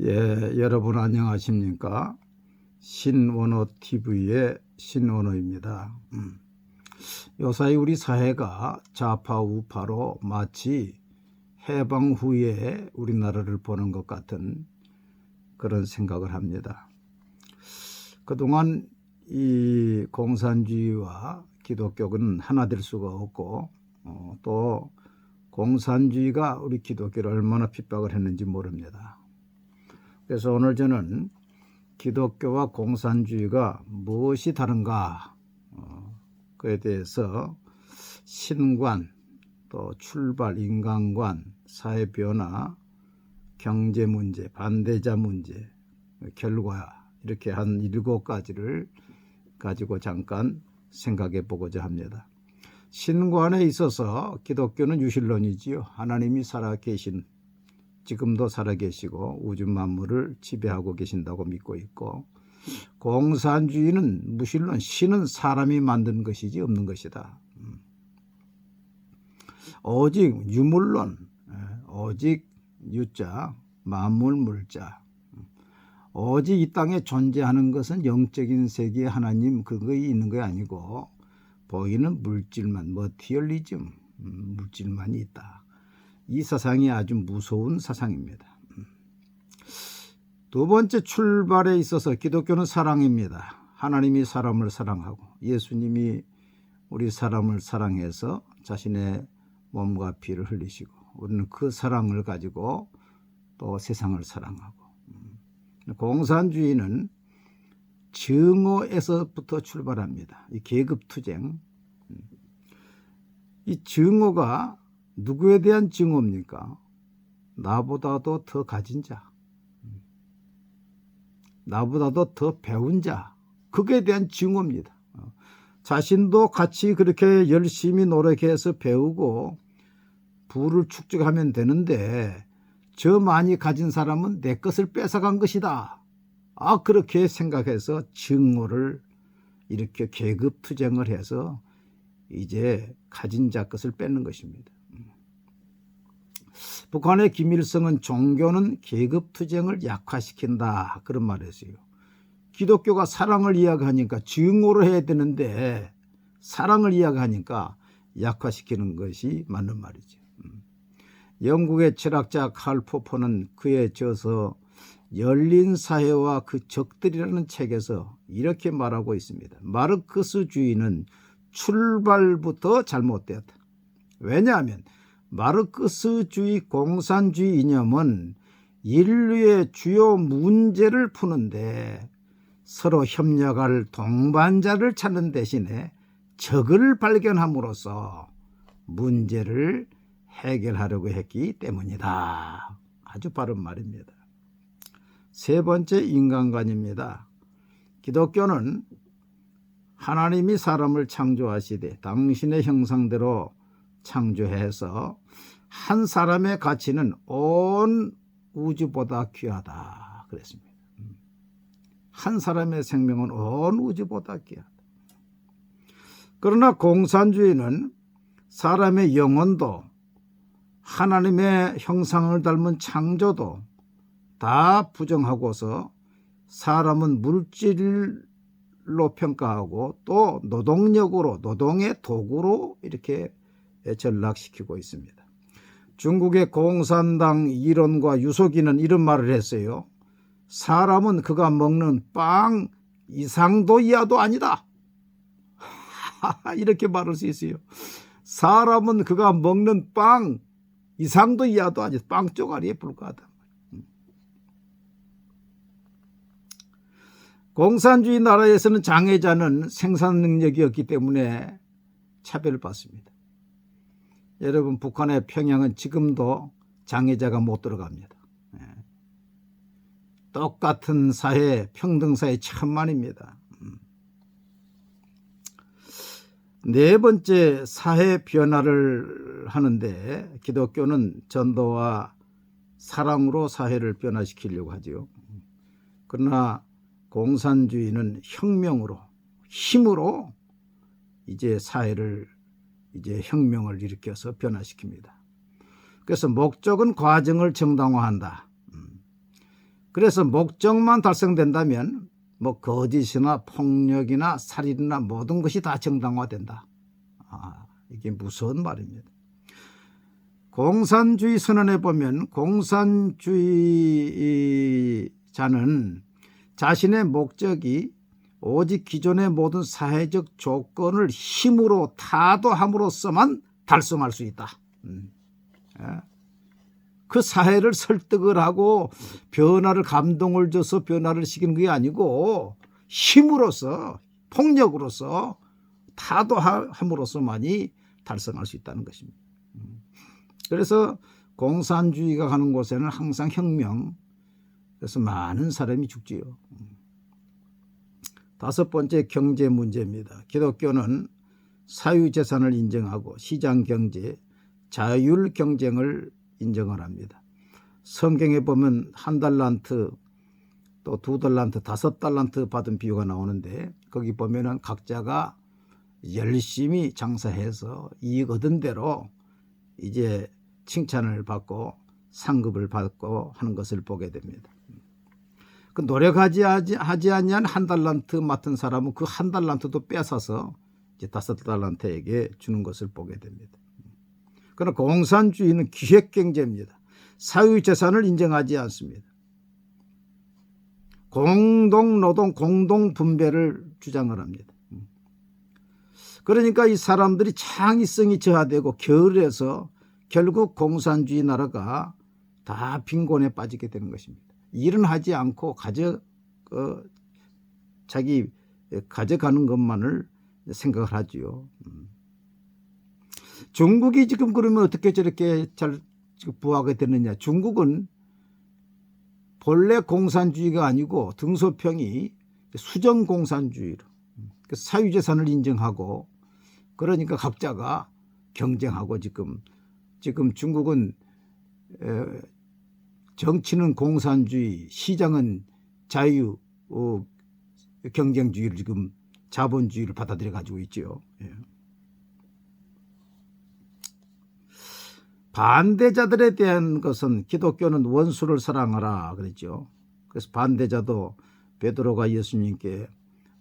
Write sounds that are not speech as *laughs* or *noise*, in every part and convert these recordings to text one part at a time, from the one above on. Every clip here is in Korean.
예, 여러분 안녕하십니까? 신원호 TV의 신원호입니다. 음. 요사이 우리 사회가 좌파 우파로 마치 해방 후에 우리나라를 보는 것 같은 그런 생각을 합니다. 그동안 이 공산주의와 기독교는 하나 될 수가 없고 어, 또 공산주의가 우리 기독교를 얼마나 핍박을 했는지 모릅니다. 그래서 오늘 저는 기독교와 공산주의가 무엇이 다른가 어, 그에 대해서 신관 또 출발 인간관 사회 변화 경제 문제 반대자 문제 결과 이렇게 한 일곱 가지를 가지고 잠깐 생각해 보고자 합니다. 신관에 있어서 기독교는 유실론이지요. 하나님이 살아 계신 지금도 살아 계시고 우주 만물을 지배하고 계신다고 믿고 있고 공산주의는 무신론 신은 사람이 만든 것이지 없는 것이다. 음. 오직 유물론 예, 오직 유자 만물 물자 음. 오직 이 땅에 존재하는 것은 영적인 세계 하나님 그거에 있는 게 아니고 보이는 물질만 머티얼리즘 음, 물질만이 있다. 이 사상이 아주 무서운 사상입니다. 음. 두 번째 출발에 있어서 기독교는 사랑입니다. 하나님이 사람을 사랑하고 예수님이 우리 사람을 사랑해서 자신의 몸과 피를 흘리시고 우리는 그 사랑을 가지고 또 세상을 사랑하고 음. 공산주의는 증오에서부터 출발합니다. 이 계급 투쟁. 음. 이 증오가 누구에 대한 증오입니까? 나보다도 더 가진 자, 나보다도 더 배운 자, 그에 대한 증오입니다. 어, 자신도 같이 그렇게 열심히 노력해서 배우고 부를 축적하면 되는데 저 많이 가진 사람은 내 것을 뺏어간 것이다. 아 그렇게 생각해서 증오를 이렇게 계급 투쟁을 해서 이제 가진 자 것을 뺏는 것입니다. 북한의 김일성은 종교는 계급 투쟁을 약화시킨다 그런 말을 했어요. 기독교가 사랑을 이야기하니까 증오를 해야 되는데 사랑을 이야기하니까 약화시키는 것이 맞는 말이죠. 음. 영국의 철학자 칼 포퍼는 그에 져서 열린 사회와 그 적들이라는 책에서 이렇게 말하고 있습니다. 마르크스주의는 출발부터 잘못되었다. 왜냐하면 마르크스주의 공산주의 이념은 인류의 주요 문제를 푸는데 서로 협력할 동반자를 찾는 대신에 적을 발견함으로써 문제를 해결하려고 했기 때문이다. 아주 바른 말입니다. 세 번째 인간관입니다. 기독교는 하나님이 사람을 창조하시되 당신의 형상대로 창조해서 한 사람의 가치는 온 우주보다 귀하다 그랬습니다. 한 사람의 생명은 온 우주보다 귀하다. 그러나 공산주의는 사람의 영혼도 하나님의 형상을 닮은 창조도 다 부정하고서 사람은 물질로 평가하고 또 노동력으로 노동의 도구로 이렇게 전락시키고 있습니다. 중국의 공산당 이론과 유속인은 이런 말을 했어요. 사람은 그가 먹는 빵 이상도 이하도 아니다. *laughs* 이렇게 말할 수 있어요. 사람은 그가 먹는 빵 이상도 이하도 아니다. 빵 쪼가리에 불과하다. 공산주의 나라에서는 장애자는 생산 능력이 없기 때문에 차별을 받습니다. 여러분 북한의 평양은 지금도 장애자가 못 들어갑니다. 예. 똑같은 사회, 평등 사회 천만입니다. 음. 네 번째 사회 변화를 하는데 기독교는 전도와 사랑으로 사회를 변화시키려고 하지요. 그러나 공산주의는 혁명으로 힘으로 이제 사회를 이제 혁명을 일으켜서 변화시킵니다. 그래서 목적은 과정을 정당화한다. 음. 그래서 목적만 달성된다면 뭐 거짓이나 폭력이나 살인이나 모든 것이 다 정당화된다. 아, 이게 무서운 말입니다. 공산주의 선언에 보면 공산주의자는 자신의 목적이 오직 기존의 모든 사회적 조건을 힘으로 타도함으로써만 달성할 수 있다. 음. 예. 그 사회를 설득을 하고 변화를 감동을 줘서 변화를 시키는 게 아니고 힘으로써 폭력으로서 타도함으로써만이 달성할 수 있다는 것입니다. 음. 그래서 공산주의가 가는 곳에는 항상 혁명, 그래서 많은 사람이 죽지요. 음. 다섯 번째 경제 문제입니다. 기독교는 사유재산을 인정하고 시장 경제, 자율 경쟁을 인정을 합니다. 성경에 보면 한 달란트 또 두 달란트, 다섯 달란트 받은 비유가 나오는데 거기 보면은 각자가 열심히 장사해서 이익 얻은 대로 이제 칭찬을 받고 상급을 받고 하는 것을 보게 됩니다. 그 노력하지 하지, 하지 않냐한 한 달란트 맡은 사람은 그 한 달란트도 뺏어서 이제 다섯 달란트에게 주는 것을 보게 됩니다. 그러나 공산주의는 기획 경제입니다. 사유 재산을 인정하지 않습니다. 공동 노동, 공동 분배를 주장을 합니다. 그러니까 이 사람들이 창의성이 저하되고 게을러서 결국 공산주의 나라가 다 빈곤에 빠지게 되는 것입니다. 일은 하지 않고 가져 어, 자기 가져가는 것만을 생각을 하지요. 음. 중국이 지금 그러면 어떻게 저렇게 잘 부하게 됐느냐? 중국은 본래 공산주의가 아니고 등소평이 수정 공산주의로 그 사유재산을 인정하고 그러니까 각자가 경쟁하고 지금 지금 중국은 정치는 공산주의, 시장은 자유 어, 경쟁주의를 지금 자본주의를 받아들여 가지고 있죠. 예. 반대자들에 대한 것은 기독교는 원수를 사랑하라 그랬죠. 그래서 반대자도 베드로가 예수님께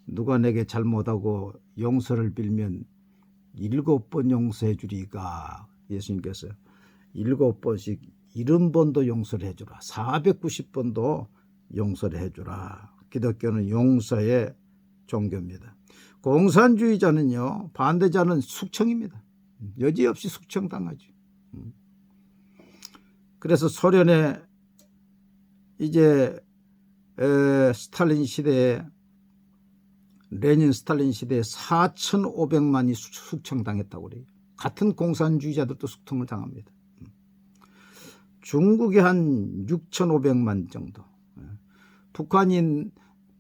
누가 내게 잘못하고 용서를 빌면 일곱 번 용서해 주리가 예수님께서 일곱 번씩 일흔 번도 용서를 해주라. 490번도 용서를 해주라. 기독교는 용서의 종교입니다. 공산주의자는요, 반대자는 숙청입니다. 여지없이 숙청당하죠. 그래서 소련의 이제 에, 스탈린 시대에 레닌 스탈린 시대에 4,500만이 숙청당했다고 그래요. 같은 공산주의자들도 숙청을 당합니다. 중국이 한 6,500만 정도. 북한인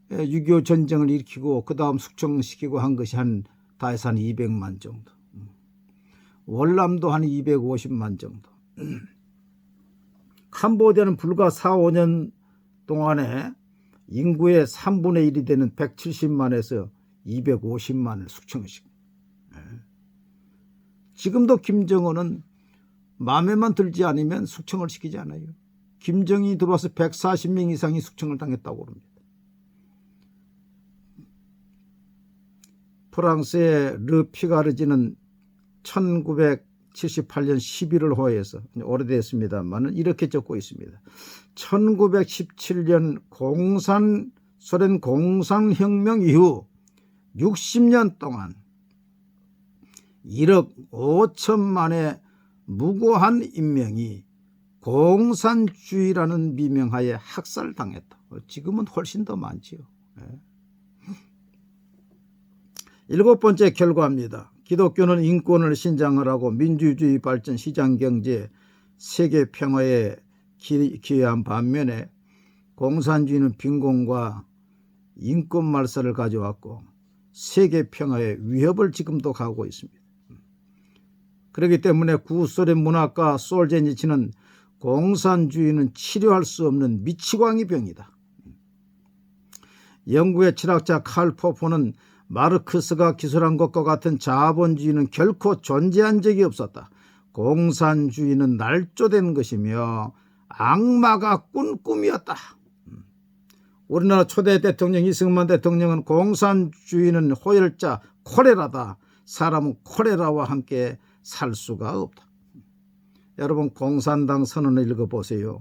6.25 전쟁을 일으키고 그 다음 숙청시키고 한 것이 한 다해서 한 200만 정도. 월남도 한 250만 정도. *clears throat* 캄보디아는 불과 4, 5년 동안에 인구의 3분의 1이 되는 170만에서 250만을 숙청시킵니다. 지금도 김정은은 마음에만 들지 않으면 숙청을 시키지 않아요. 김정이 들어와서 140명 이상이 숙청을 당했다고 합니다. 프랑스의 르 피가르지는 1978년 11월 호에서 오래됐습니다만 이렇게 적고 있습니다. 1917년 공산 소련 공산혁명 이후 60년 동안 1억 5천만의 무고한 인명이 공산주의라는 미명하에 학살당했다. 지금은 훨씬 더 많지요. 예. 일곱 번째 결과입니다. 기독교는 인권을 신장을 하고 민주주의 발전, 시장경제, 세계 평화에 기여한 반면에 공산주의는 빈곤과 인권 말살을 가져왔고 세계 평화에 위협을 지금도 가고 있습니다. 그렇기 때문에 구소련 문학가 솔제니치는 공산주의는 치료할 수 없는 미치광이 병이다. 영국의 철학자 칼 포포는 마르크스가 기술한 것과 같은 자본주의는 결코 존재한 적이 없었다. 공산주의는 날조된 것이며 악마가 꾼 꿈이었다. 우리나라 초대 대통령 이승만 대통령은 공산주의는 호열자 콜레라다. 사람은 콜레라와 함께 살 수가 없다. 여러분 공산당 선언을 읽어보세요.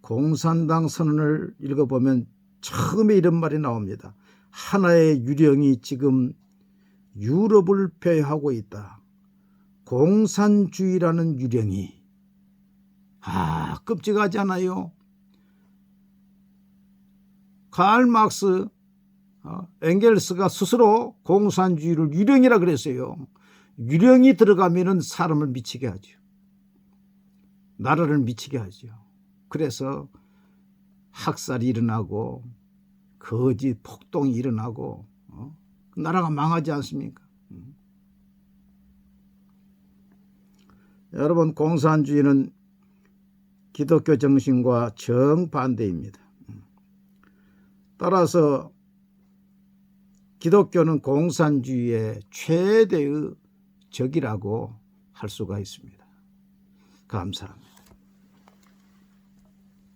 공산당 선언을 읽어보면 처음에 이런 말이 나옵니다. 하나의 유령이 지금 유럽을 배회하고 있다. 공산주의라는 유령이. 아, 끔찍하지 않아요? 칼 막스, 어, 엥겔스가 스스로 공산주의를 유령이라 그랬어요. 유령이 들어가면은 사람을 미치게 하죠. 나라를 미치게 하죠. 그래서 학살이 일어나고 거짓 폭동이 일어나고 어? 나라가 망하지 않습니까? 음. 여러분 공산주의는 기독교 정신과 정반대입니다. 음. 따라서 기독교는 공산주의의 최대의 적이라고 할 수가 있습니다. 감사합니다.